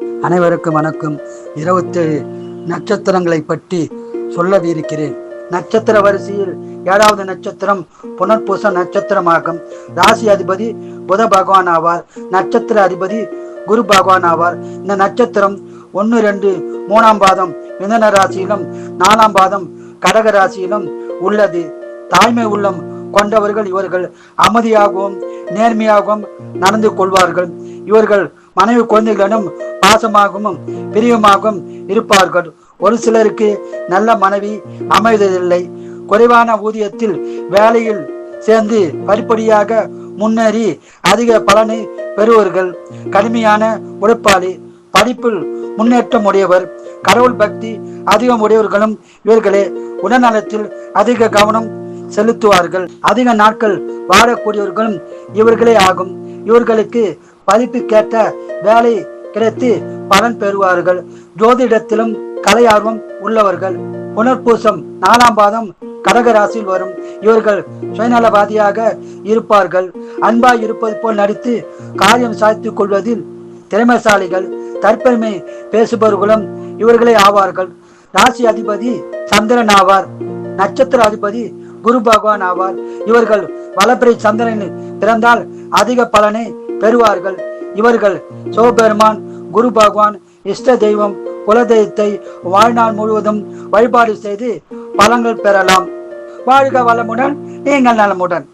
அனைவருக்கும் வணக்கம். இருபத்தேழு நட்சத்திரங்களை பற்றி சொல்லவிருக்கிறேன். நட்சத்திர வரிசையில் ஏழாவது நட்சத்திரம் புனர்பூச நட்சத்திரமாகும். ராசி அதிபதி புத பகவான் ஆவார். நட்சத்திர அதிபதி குரு பகவான் ஆவார். இந்த நட்சத்திரம் ஒன்று ரெண்டு மூணாம் பாதம் மிதன ராசியிலும் நாலாம் பாதம் கடக ராசியிலும் உள்ளது. தாய்மை உள்ளம் கொண்டவர்கள் இவர்கள் அமைதியாகவும் நேர்மையாகவும் நடந்து கொள்வார்கள். இவர்கள் மனைவி குழந்தைகளிடம் பாசமாகவும் பிரியமாகவும் இருப்பார்கள். ஒரு சிலருக்கு நல்ல மனைவி அமைவதில்லை. குறைவான ஊதியத்தில் வேலையில் சேர்ந்து படிப்படியாக முன்னேறி அதிக பலனை பெறுவார்கள். கடுமையான உழைப்பாளி படிப்பில் முன்னேற்றம் உடையவர் கடவுள் பக்தி அதிகம் உடையவர்களும் இவர்களே. உடல்நலத்தில் அதிக கவனம் செலுத்துவார்கள். அதிக நாட்கள் வாழக்கூடியவர்களும் இவர்களே ஆகும். இவர்களுக்கு படிப்புக்கேற்ற வேலை கிடைத்து பலன் பெறுவார்கள். ஜோதிடத்திலும் கலை ஆர்வம் உள்ளவர்கள். புனர்பூசம் நாலாம் பாதம் கடகராசியில் வரும். இவர்கள் சுயநலவாதியாக இருப்பார்கள். அன்பாய் இருப்பது போல் நடித்து காரியம் சாதித்துக் கொள்வதில் திறமைசாலிகள். தற்பெருமை பேசுபவர்களும் இவர்களே ஆவார்கள். ராசி அதிபதி சந்திரன் ஆவார். நட்சத்திர அதிபதி குரு பகவான் ஆவார். இவர்கள் வளப்பிரை சந்திரன் பிறந்தால் அதிக பலனை பெறுவார்கள். இவர்கள் சிவபெருமான் குரு பகவான் இஷ்ட தெய்வம் குலதெய்வத்தை வாழ்நாள் முழுவதும் வழிபாடு செய்து பலங்கள் பெறலாம். வாழ்க வளமுடன் நீங்கள் நலமுடன்.